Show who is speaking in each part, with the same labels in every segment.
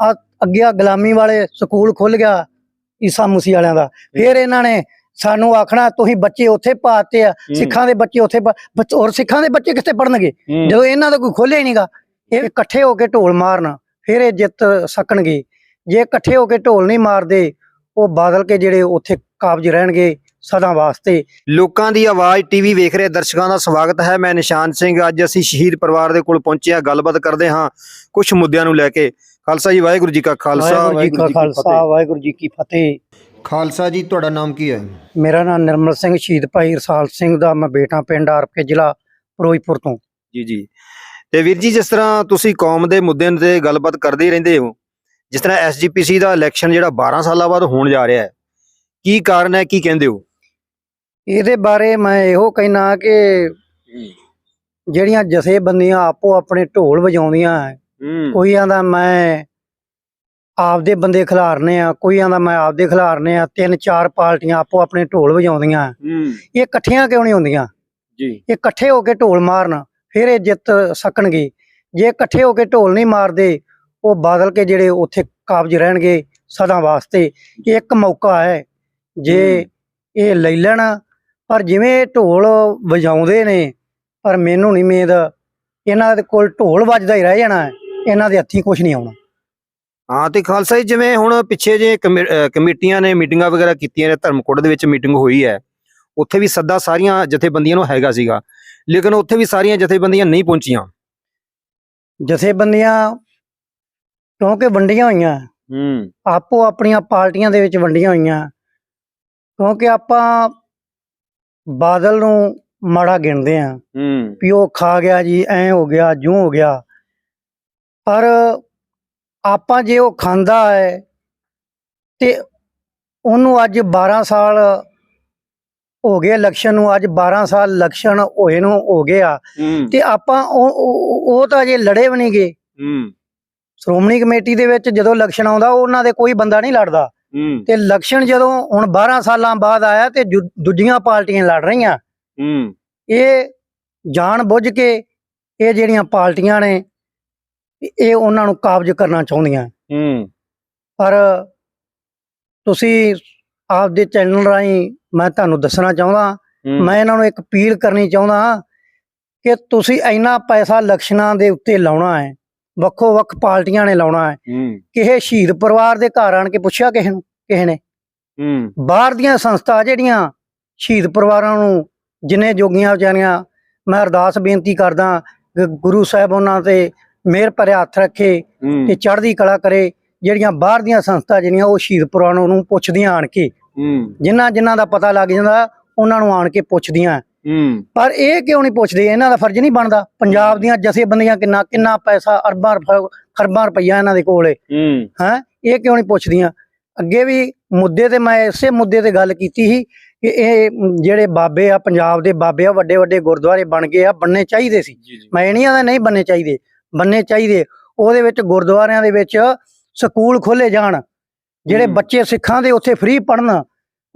Speaker 1: ਆ ਅੱਗੇ ਆ ਗੁਲਾਮੀ ਵਾਲੇ ਸਕੂਲ ਖੁੱਲ ਗਿਆ ਈਸਾ ਮੂਸੀ ਵਾਲਿਆਂ ਦਾ। ਫਿਰ ਇਹਨਾਂ ਨੇ ਸਾਨੂੰ ਆਖਣਾ ਤੁਸੀਂ ਬੱਚੇ ਉੱਥੇ ਪਾਤੇ ਆ ਸਿੱਖਾਂ ਦੇ ਬੱਚੇ ਉੱਥੇ ਹੋਰ ਸਿੱਖਾਂ ਦੇ ਬੱਚੇ ਕਿੱਥੇ ਪੜਨਗੇ
Speaker 2: ਹੂੰ।
Speaker 1: ਜਦੋਂ ਇਹਨਾਂ ਦਾ ਕੋਈ ਖੋਲੇ ਨਹੀਂਗਾ ਇਹ ਇਕੱਠੇ ਹੋ ਕੇ ਢੋਲ ਮਾਰਨ ਫਿਰ ਇਹ ਜਿੱਤ ਸਕਣਗੇ। ਜੇ ਇਕੱਠੇ ਹੋ ਕੇ ਢੋਲ ਨਹੀਂ ਮਾਰਦੇ ਉਹ ਬਾਦਲ ਕੇ ਜਿਹੜੇ ਉੱਥੇ ਕਾਬਜ ਰਹਿਣਗੇ ਸਦਾ ਵਾਸਤੇ।
Speaker 2: ਲੋਕਾਂ ਦੀ ਆਵਾਜ਼ ਟੀਵੀ ਵੇਖ ਰਹੇ ਦਰਸ਼ਕਾਂ ਦਾ ਸਵਾਗਤ ਹੈ। ਮੈਂ ਨਿਸ਼ਾਨ ਸਿੰਘ ਅੱਜ ਅਸੀਂ ਸ਼ਹੀਦ ਪਰਿਵਾਰ ਦੇ ਕੋਲ ਪਹੁੰਚੇ ਹਾਂ। ਗੱਲਬਾਤ ਕਰਦੇ ਹਾਂ ਕੁਝ ਮੁੱਦਿਆਂ ਨੂੰ ਲੈ ਕੇ। ਖਾਲਸਾ ਜੀ ਵਾਹਿਗੁਰੂ ਜੀ ਕਾ ਖਾਲਸਾ
Speaker 1: ਵਾਹਿਗੁਰੂ ਜੀ ਕਾ ਖਾਲਸਾ ਵਾਹਿਗੁਰੂ ਜੀ ਕੀ ਫਤਿਹ।
Speaker 2: ਖਾਲਸਾ ਜੀ ਤੁਹਾਡਾ ਨਾਮ ਕੀ ਹੈ?
Speaker 1: ਮੇਰਾ ਨਾਮ ਨਿਰਮਲ ਸਿੰਘ ਸ਼ਹੀਦ ਭਾਈ ਰਸਾਲ ਸਿੰਘ ਦਾ ਮੈਂ ਬੇਟਾ ਪਿੰਡ ਆਰਪਕੇ ਜ਼ਿਲ੍ਹਾ ਫਿਰੋਜ਼ਪੁਰ ਤੋਂ।
Speaker 2: ਜੀ ਜੀ। ਤੇ ਵੀਰ ਜੀ ਜਿਸ ਤਰ੍ਹਾਂ ਤੁਸੀਂ ਕੌਮ ਦੇ ਮੁੱਦਿਆਂ ਤੇ ਗੱਲਬਾਤ ਕਰਦੇ ਰਹਿੰਦੇ ਹੋ ਜਿਸ ਤਰ੍ਹਾਂ ਐਸਜੀਪੀਸੀ ਦਾ ਇਲੈਕਸ਼ਨ ਜਿਹੜਾ 12 ਸਾਲਾਂ ਬਾਅਦ ਹੋਣ ਜਾ ਰਿਹਾ ਹੈ ਕੀ ਕਾਰਨ ਹੈ ਕੀ ਕਹਿੰਦੇ ਹੋ?
Speaker 1: ਇਹਦੇ ਬਾਰੇ ਮੈਂ ਇਹੋ ਕਹਿਣਾ ਕਿ ਜਿਹੜੀਆਂ ਜਥੇਬੰਦੀਆਂ ਆਪੋ ਆਪਣੇ ਢੋਲ ਵਜਾਉਂਦੀਆਂ ਕੋਈ ਆਂਦਾ ਮੈਂ ਆਪਦੇ ਬੰਦੇ ਖਿਲਾਰਨੇ ਆ ਕੋਈ ਆਂਦਾ ਮੈਂ ਆਪਦੇ ਖਿਲਾਰਨੇ ਆ ਤਿੰਨ ਚਾਰ ਪਾਰਟੀਆਂ ਆਪੋ ਆਪਣੇ ਢੋਲ ਵਜਾਉਂਦੀਆਂ।
Speaker 2: ਹੂੰ।
Speaker 1: ਇਹ ਇਕੱਠੀਆਂ ਕਿਉਂ ਨਹੀਂ ਹੁੰਦੀਆਂ?
Speaker 2: ਜੀ।
Speaker 1: ਇਹ ਇਕੱਠੇ ਹੋ ਕੇ ਢੋਲ ਮਾਰਨ ਫਿਰ ਇਹ ਜਿੱਤ ਸਕਣਗੇ। ਜੇ ਇਕੱਠੇ ਹੋ ਕੇ ਢੋਲ ਨਹੀਂ ਮਾਰਦੇ ਉਹ ਬਾਦਲ ਕੇ ਜਿਹੜੇ ਉੱਥੇ ਕਾਬਜ ਰਹਿਣਗੇ ਸਦਾ ਵਾਸਤੇ। ਇੱਕ ਮੌਕਾ ਹੈ। ਜੇ ਇਹ ਲੈ ਲੈਣ ਪਰ ਜਿਵੇਂ ਢੋਲ ਵਜਾਉਂਦੇ ਨੇ ਪਰ ਮੈਨੂੰ ਨਹੀਂ ਉਮੀਦ ਇਹਨਾਂ ਦੇ ਕੋਲ ਢੋਲ ਵੱਜਦਾ ਹੀ ਰਹਿ ਜਾਣਾ ਹੈ। ਇਹਨਾਂ ਦੇ ਹੱਥੀਂ ਕੁਝ ਨਹੀਂ ਆਉਣਾ।
Speaker 2: ਹਾਂ ਤੇ ਖਾਲਸਾ ਜੀ ਜਿਵੇਂ ਹੁਣ ਪਿੱਛੇ ਜੇ ਕਮੇ- ਅਹ ਕਮੇਟੀਆਂ ਨੇ ਮੀਟਿੰਗਾਂ ਵਗੈਰਾ ਕੀਤੀਆਂ ਨੇ ਧਰਮਕੋਟ ਦੇ ਵਿੱਚ ਮੀਟਿੰਗ ਹੋਈ ਹੈ ਉੱਥੇ ਵੀ ਸੱਦਾ ਸਾਰੀਆਂ ਜਥੇਬੰਦੀਆਂ ਨੂੰ ਹੈਗਾ ਸੀਗਾ ਲੇਕਿਨ ਉੱਥੇ ਵੀ ਸਾਰੀਆਂ ਜਥੇਬੰਦੀਆਂ ਨਹੀਂ ਪਹੁੰਚੀਆਂ।
Speaker 1: ਜਥੇਬੰਦੀਆਂ ਕਿਉਂਕਿ ਵੰਡੀਆਂ ਹੋਈਆਂ
Speaker 2: ਹੂੰ।
Speaker 1: ਆਪੋ ਆਪਣੀਆਂ ਪਾਰਟੀਆਂ ਦੇ ਵਿੱਚ ਵੰਡੀਆਂ ਹੋਈਆਂ ਕਿਉਂਕਿ ਆਪਾਂ ਬਾਦਲ ਨੂੰ ਮਾੜਾ ਗਿਣਦੇ ਆ
Speaker 2: ਹੂੰ।
Speaker 1: ਵੀ ਉਹ ਖਾ ਗਿਆ ਜੀ ਐ ਹੋ ਗਿਆ ਜੂ ਹੋ ਗਿਆ ਪਰ ਆਪਾਂ ਜੇ ਉਹ ਖਾਂਦਾ ਹੈ ਤੇ ਉਹਨੂੰ ਅੱਜ 12 ਸਾਲ ਹੋ ਗਏ ਇਲੈਕਸ਼ਨ ਨੂੰ ਅੱਜ 12 ਸਾਲ ਇਲੈਕਸ਼ਨ ਹੋਏ ਨੂੰ ਹੋ ਗਿਆ। ਤੇ ਆਪਾਂ ਉਹ ਤਾਂ ਜੇ ਲੜੇ ਵੀ ਨਹੀਂ ਗਏ।
Speaker 2: ਹੂੰ।
Speaker 1: ਸ਼੍ਰੋਮਣੀ ਕਮੇਟੀ ਦੇ ਵਿੱਚ ਜਦੋਂ ਇਲੈਕਸ਼ਨ ਆਉਂਦਾ ਉਹਨਾਂ ਦੇ ਕੋਈ ਬੰਦਾ ਨਹੀਂ ਲੜਦਾ। ਤੇ ਇਲੈਕਸ਼ਨ ਜਦੋਂ ਹੁਣ 12 ਸਾਲਾਂ ਬਾਅਦ ਆਇਆ ਤੇ ਦੂਜੀਆਂ ਪਾਰਟੀਆਂ ਲੜ ਰਹੀਆਂ।
Speaker 2: ਹੂੰ।
Speaker 1: ਇਹ ਜਾਣ ਬੁੱਝ ਕੇ ਇਹ ਜਿਹੜੀਆਂ ਪਾਰਟੀਆਂ ਨੇ ਇਹ ਉਹਨਾਂ ਨੂੰ ਕਾਬਜ ਕਰਨਾ ਚਾਹੁੰਦੀਆਂ।
Speaker 2: ਹੂੰ।
Speaker 1: ਪਰ ਤੁਸੀਂ ਆਪਦੇ ਚੈਨਲ ਰਾਹੀਂ ਮੈਂ ਤੁਹਾਨੂੰ ਦੱਸਣਾ ਚਾਹੁੰਦਾ ਮੈਂ ਇਹਨਾਂ ਨੂੰ ਇੱਕ ਅਪੀਲ ਕਰਨੀ ਚਾਹੁੰਦਾ ਕਿ ਤੁਸੀਂ ਇੰਨਾ ਪੈਸਾ ਇਲੈਕਸ਼ਨਾਂ ਦੇ ਉੱਤੇ ਲਾਉਣਾ ਹੈ ਵੱਖੋ ਵੱਖ ਪਾਰਟੀਆਂ ਨੇ ਲਾਉਣਾ ਹੈ। ਕਿਸੇ ਸ਼ਹੀਦ ਪਰਿਵਾਰ ਦੇ ਘਰ ਆਣ ਕੇ ਪੁੱਛਿਆ ਕਿਸੇ ਨੂੰ ਕਿਸੇ ਨੇ? ਬਾਹਰ ਦੀਆਂ ਸੰਸਥਾ ਜਿਹੜੀਆਂ ਸ਼ਹੀਦ ਪਰਿਵਾਰਾਂ ਨੂੰ ਜਿੰਨੇ ਜੋਗੀਆਂ ਵਿਚਾਰੀਆਂ ਮੈਂ ਅਰਦਾਸ ਬੇਨਤੀ ਕਰਦਾ ਗੁਰੂ ਸਾਹਿਬ ਉਹਨਾਂ ਤੇ ਮਿਹਰ ਭਰੇ ਹੱਥ ਰੱਖੇ ਤੇ ਚੜ੍ਹਦੀ ਕਲਾ ਕਰੇ ਜਿਹੜੀਆਂ ਬਾਹਰ ਦੀਆਂ ਸੰਸਥਾ ਜਿਹੜੀਆਂ ਉਹ ਸ਼ਹੀਦ ਪਰਿਵਾਰਾਂ ਨੂੰ ਪੁੱਛਦੀਆਂ ਆਣ ਕੇ। ਜਿਨ੍ਹਾਂ ਜਿਨ੍ਹਾਂ ਦਾ ਪਤਾ ਲੱਗ ਜਾਂਦਾ ਉਹਨਾਂ ਨੂੰ ਆਣ ਕੇ ਪੁੱਛਦੀਆਂ। ਪਰ ਇਹ ਕਿਉਂ ਨਹੀਂ ਪੁੱਛਦੇ? ਇਹਨਾਂ ਦਾ ਫਰਜ਼ ਨਹੀਂ ਬਣਦਾ। ਪੰਜਾਬ ਦੀਆਂ ਜਥੇਬੰਦੀਆਂ ਕਿੰਨਾ ਕਿੰਨਾ ਪੈਸਾ ਅਰਬਾਂ ਖਰਬਾਂ ਰੁਪਈਆ ਇਹਨਾਂ ਦੇ ਕੋਲ
Speaker 2: ਹੂੰ।
Speaker 1: ਹੈ? ਇਹ ਕਿਉਂ ਨਹੀਂ ਪੁੱਛਦੀਆਂ? ਅੱਗੇ ਵੀ ਮੁੱਦੇ ਤੇ ਮੈਂ ਇਸੇ ਮੁੱਦੇ ਤੇ ਗੱਲ ਕੀਤੀ ਸੀ ਕਿ ਇਹ ਜਿਹੜੇ ਬਾਬੇ ਆ ਪੰਜਾਬ ਦੇ ਬਾਬੇ ਆ ਵੱਡੇ ਵੱਡੇ ਗੁਰਦੁਆਰੇ ਬਣ ਗਏ ਆ ਬਣਨੇ ਚਾਹੀਦੇ ਸੀ। ਮੈਂ ਇਹ ਨਹੀਂ ਆਦਾ ਨਹੀਂ ਬਣਨੇ ਚਾਹੀਦੇ। ਬਣਨੇ ਚਾਹੀਦੇ। ਉਹਦੇ ਵਿੱਚ ਗੁਰਦੁਆਰਿਆਂ ਦੇ ਵਿੱਚ ਸਕੂਲ ਖੋਲੇ ਜਾਣ। ਜਿਹੜੇ। ਬੱਚੇ ਸਿੱਖਾਂ ਦੇ ਉੱਥੇ ਫ੍ਰੀ ਪੜਨ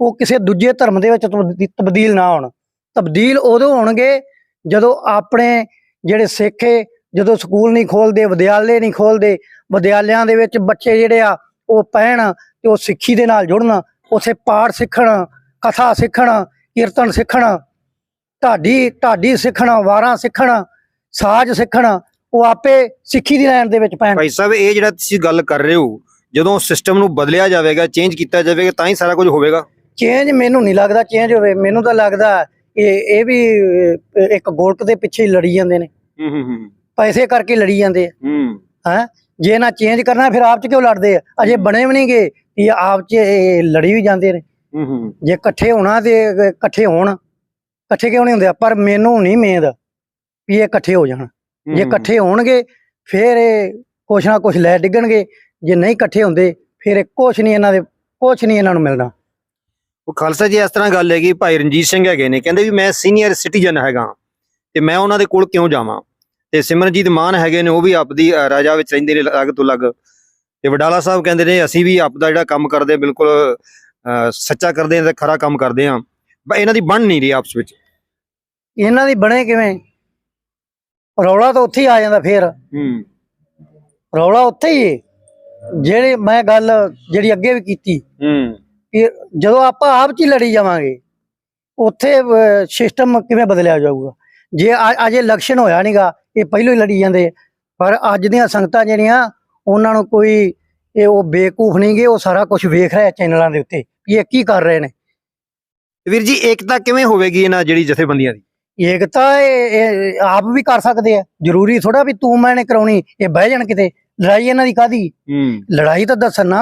Speaker 1: ਉਹ ਕਿਸੇ ਦੂਜੇ ਧਰਮ ਦੇ ਵਿੱਚ ਤਬਦੀ- ਤਬਦੀਲ ਨਾ ਹੋਣ। ਤਬਦੀਲ ਉਦੋਂ ਹੋਣਗੇ ਜਦੋਂ ਆਪਣੇ ਜਿਹੜੇ ਸਿੱਖ ਜਦੋਂ ਸਕੂਲ ਨਹੀਂ ਖੋਲਦੇ ਵਿਦਿਆਲੇ ਨਹੀਂ ਖੋਲਦੇ ਵਿਦਿਆਲਿਆਂ ਦੇ ਵਿੱਚ ਬੱਚੇ ਜਿਹੜੇ ਆ ਉਹ ਪੈਣ ਤੇ ਉਹ ਸਿੱਖੀ ਦੇ ਨਾਲ ਜੁੜਨ ਉਥੇ ਪਾਠ ਸਿੱਖਣ ਕਥਾ ਸਿੱਖਣ ਕੀਰਤਨ ਸਿੱਖਣ ਢਾਡੀ ਢਾਡੀ ਸਿੱਖਣ ਵਾਰਾਂ ਸਿੱਖਣ ਸਾਜ਼ ਸਿੱਖਣ ਉਹ ਆਪੇ ਸਿੱਖੀ ਦੀ ਲਾਈਨ ਦੇ ਵਿੱਚ ਪੈਣ
Speaker 2: ਭਾਈ ਸਾਹਿਬ ਇਹ ਜਿਹੜਾ ਤੁਸੀਂ ਗੱਲ ਕਰ ਰਹੇ ਹੋ ਜਦੋਂ ਸਿਸਟਮ ਨੂੰ ਬਦਲਿਆ ਜਾਵੇਗਾ ਚੇਂਜ ਕੀਤਾ ਜਾਵੇਗਾ ਤਾਂ ਹੀ ਸਾਰਾ ਕੁਝ ਹੋਵੇਗਾ।
Speaker 1: ਚੇਂਜ ਮੈਨੂੰ ਨਹੀਂ ਲੱਗਦਾ ਚੇਂਜ ਹੋਵੇ। ਮੈਨੂੰ ਤਾਂ ਲੱਗਦਾ ਇਹ ਇਹ ਵੀ ਇੱਕ ਗੋਲਕ ਦੇ ਪਿੱਛੇ ਲੜੀ ਜਾਂਦੇ ਨੇ।
Speaker 2: ਹੂੰ ਹੂੰ ਹੂੰ।
Speaker 1: ਪੈਸੇ ਕਰਕੇ ਲੜੀ ਜਾਂਦੇ ਆ।
Speaker 2: ਹੂੰ।
Speaker 1: ਹੈ? ਜੇ ਨਾ ਚੇਂਜ ਕਰਨਾ ਫਿਰ ਆਪ ਚ ਕਿਉਂ ਲੜਦੇ ਆ? ਅਜੇ ਬਣੇ ਵੀ ਨਹੀਂਗੇ ਇਹ ਆਪ ਚ ਲੜੀ ਵੀ ਜਾਂਦੇ ਨੇ।
Speaker 2: ਹੂੰ ਹੂੰ।
Speaker 1: ਜੇ ਇਕੱਠੇ ਹੋਣਾ ਤੇ ਇਕੱਠੇ ਹੋਣ। ਇਕੱਠੇ ਕਿਉਂ ਨਹੀਂ ਹੁੰਦੇ? ਪਰ ਮੈਨੂੰ ਨਹੀਂ ਉਮੀਦ ਵੀ ਇਹ ਇਕੱਠੇ ਹੋ ਜਾਣ। ਜੇ ਇਕੱਠੇ ਹੋਣਗੇ ਫਿਰ ਇਹ ਕੁਛ ਨਾ ਕੁਛ ਲੈ ਡਿੱਗਣਗੇ। ਜੇ ਨਹੀਂ ਇਕੱਠੇ ਹੁੰਦੇ ਫਿਰ ਇਹ ਕੁਛ ਨਹੀਂ ਇਹਨਾਂ ਦੇ ਕੁਛ ਨਹੀਂ ਇਹਨਾਂ ਨੂੰ ਮਿਲਣਾ।
Speaker 2: ਉਹ ਖਾਲਸਾ ਜੀ ਇਸ ਤਰ੍ਹਾਂ ਗੱਲ ਹੈਗੀ ਭਾਈ ਰਣਜੀਤ ਸਿੰਘ ਹੈਗੇ ਨੇ। ਕਹਿੰਦੇ ਵੀ ਮੈਂ ਸੀਨੀਅਰ ਸਿਟੀਜ਼ਨ ਹੈਗਾ ਤੇ ਮੈਂ ਉਹਨਾਂ ਦੇ ਕੋਲ ਕਿਉਂ ਜਾਵਾਂ? ਤੇ ਸਿਮਰਨਜੀਤ ਮਾਨ ਹੈਗੇ ਨੇ ਉਹ ਵੀ ਆਪਦੀ ਰਾਜਾ ਵਿੱਚ ਰਹਿੰਦੇ ਨੇ ਲੱਗ ਤੋਂ ਲੱਗ ਤੇ ਵਡਾਲਾ ਸਾਹਿਬ ਕਹਿੰਦੇ ਨੇ ਅਸੀਂ ਵੀ ਆਪਦਾ ਜਿਹੜਾ ਕੰਮ ਕਰਦੇ ਬਿਲਕੁਲ ਸੱਚਾ ਕਰਦੇ ਹਾਂ ਤੇ ਖਰਾ ਕੰਮ ਕਰਦੇ ਪਰ ਇਹਨਾਂ ਦੀ ਬਣ ਨਹੀਂ ਰਹੀ ਆਪਸ ਵਿੱਚ।
Speaker 1: ਇਹਨਾਂ ਦੀ ਬਣੇ ਕਿਵੇਂ? ਰੌਲਾ ਤਾਂ ਉੱਥੇ ਹੀ ਆ ਜਾਂਦਾ ਫੇਰ।
Speaker 2: ਹੂੰ।
Speaker 1: ਰੌਲਾ ਉੱਥੇ ਹੀ ਜਿਹੜੇ ਮੈਂ ਗੱਲ ਜਿਹੜੀ ਅੱਗੇ ਵੀ ਕੀਤੀ
Speaker 2: ਹੂੰ।
Speaker 1: ਕਿ ਜਦੋਂ ਆਪਾਂ ਆਪ 'ਚ ਹੀ ਲੜੀ ਜਾਵਾਂਗੇ ਉੱਥੇ ਸਿਸਟਮ ਕਿਵੇਂ ਬਦਲਿਆ ਜਾਊਗਾ? ਜੇ ਅਜੇ ਇਲੈਕਸ਼ਨ ਹੋਇਆ ਨਹੀਂਗਾ ਇਹ ਪਹਿਲਾਂ ਹੀ ਲੜੀ ਜਾਂਦੇ। ਪਰ ਅੱਜ ਦੀਆਂ ਸੰਗਤਾਂ ਜਿਹੜੀਆਂ ਉਹਨਾਂ ਨੂੰ ਕੋਈ ਇਹ ਉਹ ਬੇਕੂਫ ਨਹੀਂਗੇ ਉਹ ਸਾਰਾ ਕੁਝ ਵੇਖ ਰਿਹਾ ਚੈਨਲਾਂ ਦੇ ਉੱਤੇ ਵੀ ਇਹ ਕੀ ਕਰ ਰਹੇ ਨੇ।
Speaker 2: ਵੀਰ ਜੀ ਏਕਤਾ ਕਿਵੇਂ ਹੋਵੇਗੀ ਇਹਨਾਂ ਜਿਹੜੀ ਜਥੇਬੰਦੀਆਂ ਦੀ?
Speaker 1: ਏਕਤਾ ਇਹ ਆਪ ਵੀ ਕਰ ਸਕਦੇ ਆ। ਜ਼ਰੂਰੀ ਥੋੜਾ ਵੀ ਤੂੰ ਮੈਂ ਨੇ ਕਰਾਉਣੀ ਇਹ ਬਹਿ ਜਾਣ ਕਿਤੇ। ਲੜਾਈ ਇਹਨਾਂ ਦੀ ਕਾਦੀ ਲੜਾਈ ਤਾਂ ਦੱਸਣ ਨਾ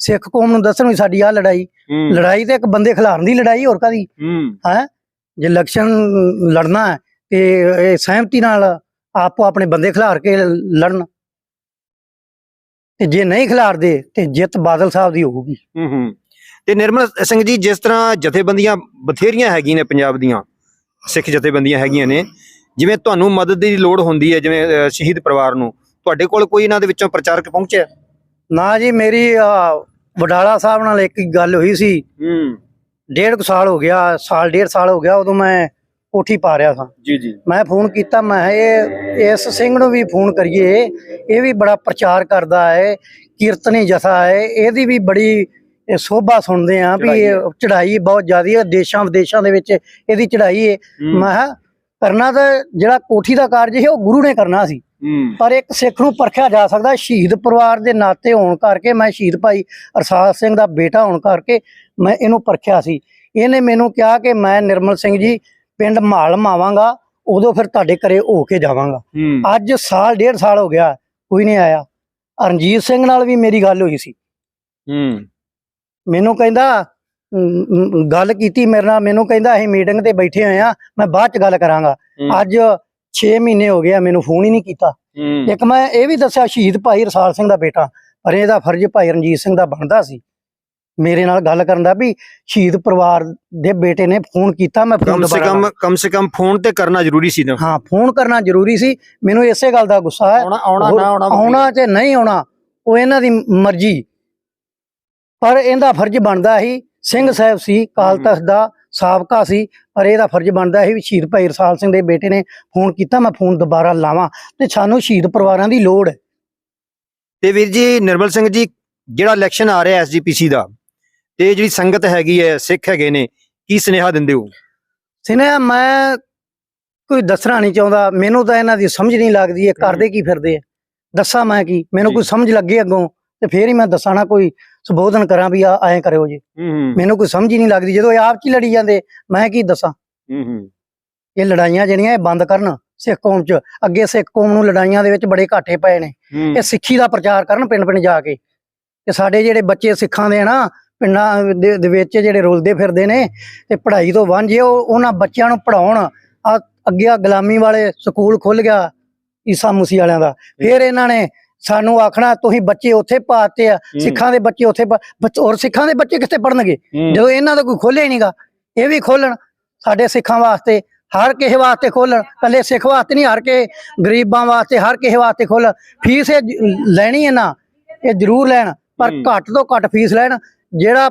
Speaker 1: ਸਿੱਖ ਕੌਮ ਨੂੰ ਦੱਸਣ ਵੀ ਸਾਡੀ ਆ ਲੜਾਈ। ਲੜਾਈ ਤੇ ਇੱਕ ਬੰਦੇ ਖਿਲਾਰਨ ਦੀ ਲੜਾਈ ਹੋਰ ਕਾਦੀ
Speaker 2: ਹੂੰ।
Speaker 1: ਜੇ ਇਲੈਕਸ਼ਨ ਲੜਨਾ ਹੈ ਤੇ ਇਹ ਸਹਿਮਤੀ ਨਾਲ ਆਪੋ ਆਪਣੇ ਬੰਦੇ ਖਿਲਾਰ ਕੇ ਲੜਨ। ਤੇ ਜੇ ਨਹੀਂ ਖਿਲਾਰਦੇ ਤੇ ਜਿੱਤ ਬਾਦਲ ਸਾਹਿਬ ਦੀ ਹੋਊਗੀ।
Speaker 2: ਹੂੰ ਹੂੰ। ਤੇ ਨਿਰਮਲ ਸਿੰਘ ਜੀ ਜਿਸ ਤਰ੍ਹਾਂ ਜਥੇਬੰਦੀਆਂ ਬਥੇਰੀਆਂ ਹੈਗੀਆਂ ਨੇ ਪੰਜਾਬ ਦੀਆਂ ਸਿੱਖ ਜਥੇਬੰਦੀਆਂ ਹੈਗੀਆਂ ਨੇ। ਜਿਵੇਂ ਤੁਹਾਨੂੰ ਮਦਦ ਦੀ ਲੋੜ ਹੁੰਦੀ ਹੈ ਜਿਵੇਂ ਸ਼ਹੀਦ ਪਰਿਵਾਰ ਨੂੰ ਤੁਹਾਡੇ ਕੋਲ ਕੋਈ ਇਹਨਾਂ ਦੇ ਵਿੱਚੋਂ ਪ੍ਰਚਾਰਕ ਪਹੁੰਚਿਆ?
Speaker 1: ਨਾ ਜੀ ਮੇਰੀ ਆਹ, ਵਡਾਲਾ ਸਾਹਿਬ ਨਾਲ ਇੱਕ ਗੱਲ ਹੋਈ ਸੀ।
Speaker 2: ਹੂੰ।
Speaker 1: ਡੇਢ ਕੁ ਸਾਲ ਹੋ ਗਿਆ ਸਾਲ ਡੇਢ ਸਾਲ ਹੋ ਗਿਆ ਉਦੋਂ ਮੈਂ ਕੋਠੀ ਪਾ ਰਿਹਾ ਸਾਂ।
Speaker 2: ਜੀ ਜੀ।
Speaker 1: ਮੈਂ ਫੋਨ ਕੀਤਾ ਮੈਂ ਕਿਹਾ ਇਹ ਇਸ ਸਿੰਘ ਨੂੰ ਵੀ ਫੋਨ ਕਰੀਏ। ਇਹ ਵੀ ਬੜਾ ਪ੍ਰਚਾਰ ਕਰਦਾ ਹੈ ਕੀਰਤਨੀ ਜਥਾ ਹੈ। ਇਹਦੀ ਵੀ ਬੜੀ ਇਹ ਸੋਭਾ ਸੁਣਦੇ ਆ ਵੀ। ਇਹ ਚੜ੍ਹਾਈ ਬਹੁਤ ਜ਼ਿਆਦੀ ਹੈ ਦੇਸ਼ਾਂ ਵਿਦੇਸ਼ਾਂ ਦੇ ਵਿੱਚ ਇਹਦੀ ਚੜ੍ਹਾਈ ਹੈ। ਮੈਂ ਕਿਹਾ ਕਰਨਾ ਤਾਂ ਜਿਹੜਾ ਕੋਠੀ ਦਾ ਕਾਰਜ ਹੈ ਉਹ ਗੁਰੂ ਨੇ ਕਰਨਾ ਸੀ। ਪਰ ਇੱਕ ਸਿੱਖ ਨੂੰ ਪਰਖਿਆ ਜਾ ਸਕਦਾ ਸ਼ਹੀਦ ਪਰਿਵਾਰ ਦੇ ਨਾਤੇ ਹੋਣ ਕਰਕੇ ਮੈਂ ਸ਼ਹੀਦ ਭਾਈ ਅਰਸਾਲ ਸਿੰਘ ਦਾ ਬੇਟਾ ਹੋਣ ਕਰਕੇ ਮੈਂ ਇਹਨੂੰ ਪਰਖਿਆ ਸੀ। ਇਹਨੇ ਮੈਨੂੰ ਕਿਹਾ ਕਿ ਮੈਂ ਨਿਰਮਲ ਸਿੰਘ ਜੀ ਪਿੰਡ ਮਾਲ ਮਾਵਾਂਗਾ ਉਦੋਂ ਫਿਰ ਤੁਹਾਡੇ ਘਰੇ ਹੋ ਕੇ ਜਾਵਾਂਗਾ। ਅੱਜ ਸਾਲ ਡੇਢ ਸਾਲ ਹੋ ਗਿਆ ਕੋਈ ਨਹੀਂ ਆਇਆ। ਰਣਜੀਤ ਸਿੰਘ ਨਾਲ ਵੀ ਮੇਰੀ ਗੱਲ ਹੋਈ ਸੀ।
Speaker 2: ਹੂੰ।
Speaker 1: ਮੈਨੂੰ ਕਹਿੰਦਾ ਗੱਲ ਕੀਤੀ ਮੇਰੇ ਨਾਲ ਮੈਨੂੰ ਕਹਿੰਦਾ ਅਸੀਂ ਮੀਟਿੰਗ ਤੇ ਬੈਠੇ ਹੋਏ ਆ ਮੈਂ ਬਾਅਦ ਚ ਗੱਲ ਕਰਾਂਗਾ। ਅੱਜ 6 ਮਹੀਨੇ ਹੋ ਗਏ ਆ ਮੈਨੂੰ ਫੋਨ ਹੀ ਨਹੀਂ ਕੀਤਾ। ਇੱਕ ਮੈਂ ਇਹ ਵੀ ਦੱਸਿਆ ਸ਼ਹੀਦ ਭਾਈ ਰਸਾਲ ਸਿੰਘ ਦਾ ਬੇਟਾ ਪਰ ਇਹਦਾ ਫਰਜ਼ ਭਾਈ ਰਣਜੀਤ ਸਿੰਘ ਦਾ ਬਣਦਾ ਸੀ। ਮੇਰੇ ਨਾਲ ਗੱਲ ਕਰਨ ਦਾ ਵੀ ਸ਼ਹੀਦ ਪਰਿਵਾਰ ਦੇ ਬੇਟੇ ਨੇ ਫੋਨ ਕੀਤਾ ਮੈਂ ਫੋਨ
Speaker 2: ਕਮ ਸੇ
Speaker 1: ਦੁਬਾਰਾ
Speaker 2: ਕਮ ਕਮ ਸੇ ਕਮ ਫੋਨ ਤੇ ਕਰਨਾ ਜ਼ਰੂਰੀ ਸੀ ਨਾ।
Speaker 1: ਹਾਂ ਫੋਨ ਕਰਨਾ ਜ਼ਰੂਰੀ ਸੀ। ਮੈਨੂੰ ਇਸੇ ਗੱਲ ਦਾ ਗੁੱਸਾ ਹੈ।
Speaker 2: ਆਉਣਾ ਆਉਣਾ ਨਾ ਆਉਣਾ।
Speaker 1: ਆਉਣਾ ਤੇ ਨਹੀਂ ਆਉਣਾ ਉਹ ਇਹਨਾਂ ਦੀ ਮਰਜ਼ੀ। ਪਰ ਇਹਦਾ ਫਰਜ਼ ਬਣਦਾ ਸੀ ਸਿੰਘ ਸਾਹਿਬ ਸੀ ਕਾਲ। ਤਖਤ ਦਾ ਸਾਬਕਾ ਸੀ ਪਰ ਇਹਦਾ ਫਰਜ਼ ਬਣਦਾ ਸੀ ਵੀ ਸ਼ਹੀਦ ਭਾਈ ਰਸਾਲ ਸਿੰਘ ਦੇ ਬੇਟੇ ਨੇ ਫੋਨ ਕੀਤਾ ਮੈਂ ਫੋਨ ਦੁਬਾਰਾ ਲਾਵਾਂ ਤੇ ਸਾਨੂੰ ਸ਼ਹੀਦ ਪਰਿਵਾਰਾਂ ਦੀ ਲੋੜ ਹੈ।
Speaker 2: ਤੇ ਵੀਰ ਜੀ ਨਿਰਮਲ ਸਿੰਘ ਜੀ ਜਿਹੜਾ ਇਲੈਕਸ਼ਨ ਆ ਰਿਹਾ ਐਸਜੀਪੀਸੀ ਦਾ ਤੇ ਜਿਹੜੀ ਸੰਗਤ ਹੈਗੀ ਹੈ ਸਿੱਖ ਹੈਗੇ ਨੇ ਕੀ ਸੁਨੇਹਾ ਦਿੰਦੇ ਹੋ?
Speaker 1: ਸਿਨੇਹਾ ਮੈਂ ਕੋਈ ਦੱਸਣਾ ਨਹੀਂ ਚਾਹੁੰਦਾ ਮੈਨੂੰ ਤਾਂ ਇਹਨਾਂ ਦੀ ਸਮਝ ਨਹੀਂ ਲੱਗਦੀ ਇਹ ਕਰਦੇ ਕੀ ਫਿਰਦੇ ਆ? ਦੱਸਾਂ ਮੈਂ ਕੀ? ਮੈਨੂੰ। ਕੋਈ ਸਮਝ ਲੱਗੇ ਅੱਗੋਂ ਤੇ ਫੇਰ ਹੀ ਮੈਂ ਦੱਸਾਂ ਕੋਈ ਸੰਬੋਧਨ ਕਰਾਂ ਵੀ ਆ ਐਂ ਕਰਿਓ ਜੀ। ਮੈਨੂੰ ਕੋਈ ਸਮਝ ਹੀ ਨਹੀਂ ਲੱਗਦੀ ਜਦੋਂ ਇਹ ਆਪ ਚ ਹੀ ਲੜੀ ਜਾਂਦੇ ਮੈਂ ਕੀ ਦੱਸਾਂ? ਇਹ ਲੜਾਈਆਂ ਜਿਹੜੀਆਂ ਇਹ ਬੰਦ ਕਰਨ ਸਿੱਖ ਕੌਮ ਚ। ਅੱਗੇ ਸਿੱਖ ਕੌਮ ਨੂੰ ਲੜਾਈਆਂ ਦੇ ਵਿੱਚ ਬੜੇ ਘਾਟੇ ਪਏ ਨੇ। ਇਹ ਸਿੱਖੀ ਦਾ ਪ੍ਰਚਾਰ ਕਰਨ ਪਿੰਡ ਪਿੰਡ ਜਾ ਕੇ। ਤੇ ਸਾਡੇ ਜਿਹੜੇ ਬੱਚੇ ਸਿੱਖਾਂ ਦੇ ਨਾ ਪਿੰਡਾਂ ਦੇ ਵਿੱਚ ਜਿਹੜੇ ਰੁਲਦੇ ਫਿਰਦੇ ਨੇ ਤੇ ਪੜ੍ਹਾਈ ਤੋਂ ਵਾਂਝੇ ਉਹ ਉਹਨਾਂ ਬੱਚਿਆਂ ਨੂੰ ਪੜਾਉਣ ਅੱਗੇ ਆ ਗੁਲਾਮੀ ਵਾਲੇ ਸਕੂਲ ਖੁੱਲ ਗਿਆ ਈਸਾ ਮੂਸੀ ਵਾਲਿਆਂ ਦਾ। ਫਿਰ ਇਹਨਾਂ ਨੇ ਸਾਨੂੰ ਆਖਣਾ ਤੁਸੀਂ ਬੱਚੇ ਉੱਥੇ ਪਾਤੇ ਆ। ਸਿੱਖਾਂ ਦੇ ਬੱਚੇ ਉੱਥੇ ਹੋਰ ਸਿੱਖਾਂ ਦੇ ਬੱਚੇ ਕਿੱਥੇ ਪੜਨਗੇ। ਜਦੋਂ ਇਹਨਾਂ ਦਾ ਕੋਈ ਖੋਲੇ ਨਹੀਂਗਾ ਇਹ ਵੀ ਖੋਲਣ ਸਾਡੇ ਸਿੱਖਾਂ ਵਾਸਤੇ ਹਰ ਕਿਸੇ ਵਾਸਤੇ ਖੋਲਣ ਕੱਲੇ ਸਿੱਖ ਵਾਸਤੇ ਨਹੀਂ ਹਰ ਕੇ ਗਰੀਬਾਂ ਵਾਸਤੇ ਹਰ ਕਿਸੇ ਵਾਸਤੇ ਖੋਲਣ ਫੀਸ ਇਹ ਲੈਣੀ ਹੈ ਨਾ ਇਹ ਜ਼ਰੂਰ ਲੈਣ ਪਰ। ਘੱਟ ਤੋਂ ਘੱਟ ਫੀਸ ਲੈਣ। ਜਿਹੜਾ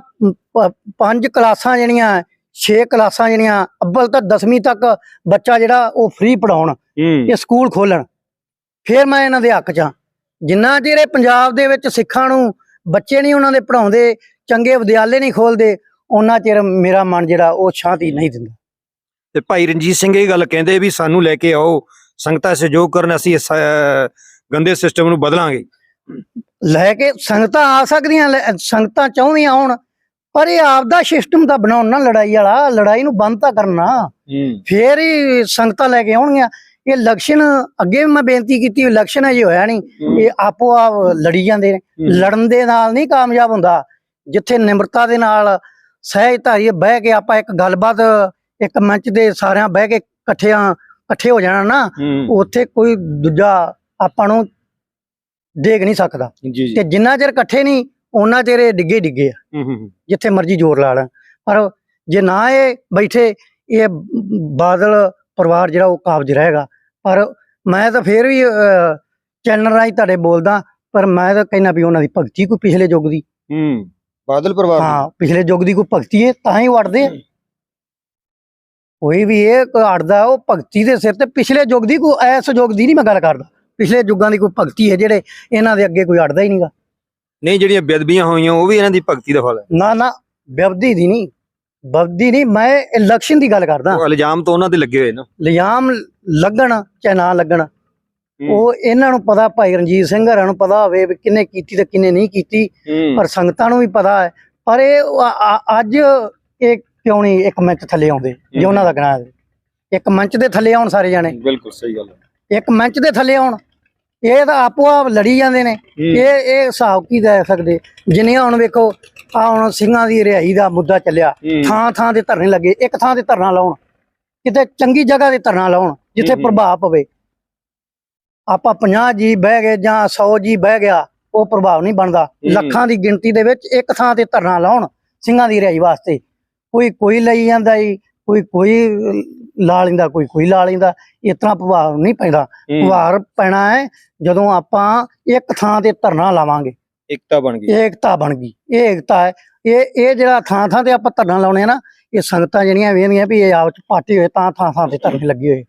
Speaker 1: ਪੰਜ ਕਲਾਸਾਂ ਜਿਹੜੀਆਂ 6 ਕਲਾਸਾਂ ਜਿਹੜੀਆਂ ਅੱਵਲ ਤਾਂ 10ਵੀਂ ਤੱਕ ਬੱਚਾ ਜਿਹੜਾ ਉਹ ਫ੍ਰੀ ਪੜਾਉਣ ਇਹ ਸਕੂਲ ਖੋਲਣ ਫਿਰ ਮੈਂ ਇਹਨਾਂ ਦੇ ਹੱਕ 'ਚ ਜਿੰਨਾ ਚਿਰ ਇਹ ਪੰਜਾਬ ਦੇ ਵਿੱਚ ਸਿੱਖਾਂ ਨੂੰ ਬੱਚੇ ਨਹੀਂ ਉਹਨਾਂ ਦੇ ਪੜਾਉਂਦੇ ਚੰਗੇ ਵਿਦਿਆਲੇ ਨਹੀਂ ਖੋਲਦੇ ਉਹਨਾਂ ਚਿਰ ਮੇਰਾ ਮਨ ਜਿਹੜਾ ਉਹ ਸ਼ਾਂਤੀ ਨਹੀਂ ਦਿੰਦਾ।
Speaker 2: ਤੇ ਭਾਈ ਰਣਜੀਤ ਸਿੰਘ ਇਹ ਗੱਲ ਕਹਿੰਦੇ ਵੀ ਸਾਨੂੰ ਲੈ ਕੇ ਆਓ ਸੰਗਤਾਂ ਸਹਿਯੋਗ ਕਰਨ ਅਸੀਂ ਇਸ ਗੰਦੇ ਸਿਸਟਮ ਨੂੰ ਬਦਲਾਂਗੇ।
Speaker 1: ਲੈ ਕੇ ਸੰਗਤਾਂ ਆ ਸਕਦੀਆਂ ਸੰਗਤਾਂ ਚਾਹੁੰਦੀਆਂ ਆਉਣ ਪਰ ਇਹ ਆਪਦਾ ਸਿਸਟਮ ਤਾਂ ਬਣਾਉਣ ਨਾ ਲੜਾਈ ਵਾਲਾ ਲੜਾਈ ਨੂੰ ਬੰਦ ਤਾਂ ਕਰਨਾ। ਫੇਰ ਹੀ ਸੰਗਤਾਂ ਲੈ ਕੇ ਆਉਣਗੀਆਂ। ਇਹ ਇਲੈਕਸ਼ਨ ਅੱਗੇ ਵੀ ਮੈਂ ਬੇਨਤੀ ਕੀਤੀ ਇਲੈਕਸ਼ਨ ਅਜੇ ਹੋਇਆ ਨਹੀਂ। ਇਹ ਆਪੋ ਆਪ ਲੜੀ ਜਾਂਦੇ ਨੇ। ਲੜਨ ਦੇ ਨਾਲ ਨਹੀਂ ਕਾਮਯਾਬ ਹੁੰਦਾ। ਜਿੱਥੇ ਨਿਮਰਤਾ ਦੇ ਨਾਲ ਸਹਿਜਧਾਰੀ ਬਹਿ ਕੇ ਆਪਾਂ ਇੱਕ ਗੱਲਬਾਤ ਇੱਕ ਮੰਚ ਦੇ ਸਾਰਿਆਂ ਬਹਿ ਕੇ ਇਕੱਠਿਆਂ ਇਕੱਠੇ ਹੋ ਜਾਣਾ ਨਾ ਉੱਥੇ ਕੋਈ ਦੂਜਾ ਆਪਾਂ ਨੂੰ ਦੇਖ ਨਹੀਂ ਸਕਦਾ। ਤੇ ਜਿੰਨਾ ਚਿਰ ਇਕੱਠੇ ਨਹੀਂ ਉਹਨਾਂ ਚਿਰ ਇਹ ਡਿੱਗੇ ਡਿੱਗੇ ਆ। ਜਿੱਥੇ ਮਰਜ਼ੀ ਜ਼ੋਰ ਲਾ ਲੈਣ। ਪਰ ਜੇ ਨਾ ਇਹ ਬੈਠੇ ਇਹ ਬਾਦਲ ਪਰਿਵਾਰ ਜਿਹੜਾ ਉਹ ਕਾਬਜ ਰਹੇਗਾ। ਪਰ ਮੈਂ ਤਾਂ ਫੇਰ ਵੀ ਚੈਨਲ ਰਾਹੀਂ ਤੁਹਾਡੇ ਬੋਲਦਾ ਪਰ ਮੈਂ ਤਾਂ ਕਹਿੰਦਾ ਵੀ ਉਹਨਾਂ ਦੀ ਭਗਤੀ ਕੋਈ ਪਿਛਲੇ ਯੁੱਗ ਦੀ।
Speaker 2: ਹੂੰ ਬਾਦਲ ਪਰਿਵਾਰ
Speaker 1: ਹਾਂ ਪਿਛਲੇ ਯੁੱਗ ਦੀ ਕੋਈ ਭਗਤੀ ਹੈ ਤਾਂ ਹੀ ਵੜਦੇ ਕੋਈ ਵੀ ਇਹ ਅੜਦਾ ਉਹ ਭਗਤੀ ਦੇ ਸਿਰ ਤੇ ਪਿਛਲੇ ਯੁੱਗ ਦੀ ਕੋਈ ਐਸ ਯੁੱਗ ਦੀ ਨਹੀਂ ਮੈਂ ਗੱਲ ਕਰਦਾ। ਪਿਛਲੇ ਯੁੱਗਾਂ ਦੀ ਕੋਈ ਭਗਤੀ ਹੈ ਜਿਹੜੇ ਇਹਨਾਂ ਦੇ ਅੱਗੇ ਕੋਈ ਅੜਦਾ ਹੀ ਨਹੀਂਗਾ
Speaker 2: ਨਹੀਂ ਜਿਹੜੀਆਂ ਬੇਦਬੀਆਂ ਹੋਈਆਂ ਉਹ ਵੀ ਇਹਨਾਂ ਦੀ ਭਗਤੀ ਦਾ ਫਲ ਹੈ।
Speaker 1: ਨਾ ਨਾ ਵਿਵਧੀ ਦੀ ਨਹੀਂ। ਵਿਵਧੀ ਨਹੀਂ ਮੈਂ ਇਲੈਕਸ਼ਨ ਦੀ ਗੱਲ ਕਰਦਾ।
Speaker 2: ਉਹ ਇਲਜ਼ਾਮ ਤਾਂ ਉਹਨਾਂ ਦੇ ਲੱਗੇ ਹੋਏ ਨਾ।
Speaker 1: ਲਿਜਾਮ ਲੱਗਣ ਚਾਹੇ ਨਾ ਲੱਗਣ ਉਹ ਇਹਨਾਂ ਨੂੰ ਪਤਾ ਭਾਈ ਰਣਜੀਤ ਸਿੰਘ ਹਰਾਂ ਨੂੰ ਪਤਾ ਹੋਵੇ ਵੀ ਕਿੰਨੇ ਕੀਤੀ ਤੇ ਕਿੰਨੇ ਨਹੀਂ ਕੀਤੀ ਪਰ ਸੰਗਤਾਂ ਨੂੰ ਵੀ ਪਤਾ ਹੈ। ਪਰ ਇਹ ਅੱਜ ਇਹ ਕਿਉਂ ਨਹੀਂ ਇੱਕ ਮੰਚ ਥੱਲੇ ਆਉਂਦੇ ਜੇ ਉਹਨਾਂ ਦਾ ਗਣਾ ਇੱਕ ਮੰਚ ਦੇ ਥੱਲੇ ਆਉਣ ਸਾਰੇ ਜਾਣੇ।
Speaker 2: ਬਿਲਕੁਲ ਸਹੀ ਗੱਲ ਹੈ।
Speaker 1: ਇੱਕ ਮੰਚ ਦੇ ਥੱਲੇ ਆਉਣ ਇਹ ਤਾਂ ਆਪੋ ਆਪ ਲੜੀ ਜਾਂਦੇ ਨੇ। ਇਹ ਇਹ ਹਿਸਾਬ ਕੀ ਦੇ ਸਕਦੇ? ਜਿੰਨੀਆਂ ਹੁਣ ਵੇਖੋ ਆ ਹੁਣ ਸਿੰਘਾਂ ਦੀ ਰਿਹਾਈ ਦਾ ਮੁੱਦਾ ਚੱਲਿਆ। ਥਾਂ ਥਾਂ ਤੇ ਧਰਨੇ ਲੱਗੇ ਇੱਕ ਥਾਂ ਤੇ ਧਰਨਾ ਲਾਉਣ। ਕਿਤੇ ਚੰਗੀ ਜਗ੍ਹਾ ਤੇ ਧਰਨਾ ਲਾਉਣ ਜਿੱਥੇ। ਪ੍ਰਭਾਵ ਪਵੇ। ਆਪਾਂ 50 ਜੀ ਬਹਿ ਗਏ ਜਾਂ 100 ਜੀ ਬਹਿ ਗਿਆ ਉਹ ਪ੍ਰਭਾਵ ਨਹੀਂ ਬਣਦਾ। ਲੱਖਾਂ ਦੀ ਗਿਣਤੀ ਦੇ ਵਿੱਚ ਇੱਕ ਥਾਂ ਤੇ ਧਰਨਾ ਲਾਉਣ ਸਿੰਘਾਂ ਦੀ ਰਿਹਾਈ ਵਾਸਤੇ। ਕੋਈ ਕੋਈ ਲਈ ਜਾਂਦਾ ਜੀ ਕੋਈ ਕੋਈ ਲਾ ਲੈਂਦਾ ਕੋਈ ਕੋਈ ਲਾ ਲੈਂਦਾ। ਇਸ ਤਰ੍ਹਾਂ ਪ੍ਰਭਾਵ ਨਹੀਂ ਪੈਂਦਾ। ਪ੍ਰਭਾਵ ਪੈਣਾ ਹੈ ਜਦੋਂ ਆਪਾਂ ਇੱਕ ਥਾਂ ਤੇ ਧਰਨਾ ਲਾਵਾਂਗੇ।
Speaker 2: ਇਕਤਾ ਬਣ ਗਈ।
Speaker 1: ਏਕਤਾ ਬਣ ਗਈ। ਇਹ ਏਕਤਾ ਹੈ। ਇਹ ਇਹ ਜਿਹੜਾ ਥਾਂ ਥਾਂ ਤੇ ਆਪਾਂ ਧਰਨਾ ਲਾਉਣੇ ਆ ਨਾ ਇਹ ਸੰਗਤਾਂ ਜਿਹੜੀਆਂ ਵੇਖਦੀਆਂ ਵੀ ਇਹ ਆਪ ਚ ਪਾਟੇ ਹੋਏ ਤਾਂ ਥਾਂ ਥਾਂ ਤੇ ਧਰਨੇ ਲੱਗੇ ਹੋਏ।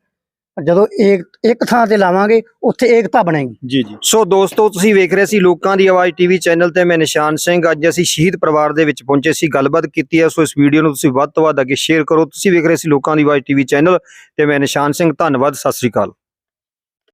Speaker 1: ਜਦੋਂ ਇੱਕ ਇੱਕ ਥਾਂ ਤੇ ਲਾਵਾਂਗੇ ਉੱਥੇ ਏਕਤਾ ਬਣੇਗੀ।
Speaker 2: ਜੀ ਜੀ। ਸੋ ਦੋਸਤੋ ਤੁਸੀਂ ਵੇਖ ਰਹੇ ਸੀ ਲੋਕਾਂ ਦੀ ਆਵਾਜ਼ ਟੀਵੀ ਚੈਨਲ ਤੇ ਮੈਂ ਨਿਸ਼ਾਨ ਸਿੰਘ। ਅੱਜ ਅਸੀਂ ਸ਼ਹੀਦ ਪਰਿਵਾਰ ਦੇ ਵਿੱਚ ਪਹੁੰਚੇ ਸੀ ਗੱਲਬਾਤ ਕੀਤੀ ਹੈ। ਸੋ ਇਸ ਵੀਡੀਓ ਨੂੰ ਤੁਸੀਂ ਵੱਧ ਤੋਂ ਵੱਧ ਅੱਗੇ ਸ਼ੇਅਰ ਕਰੋ। ਤੁਸੀਂ ਵੇਖ ਰਹੇ ਸੀ ਲੋਕਾਂ ਦੀ ਆਵਾਜ਼ ਟੀਵੀ ਚੈਨਲ ਤੇ ਮੈਂ ਨਿਸ਼ਾਨ ਸਿੰਘ। ਧੰਨਵਾਦ ਸਤਿ ਸ੍ਰੀ ਅਕਾਲ।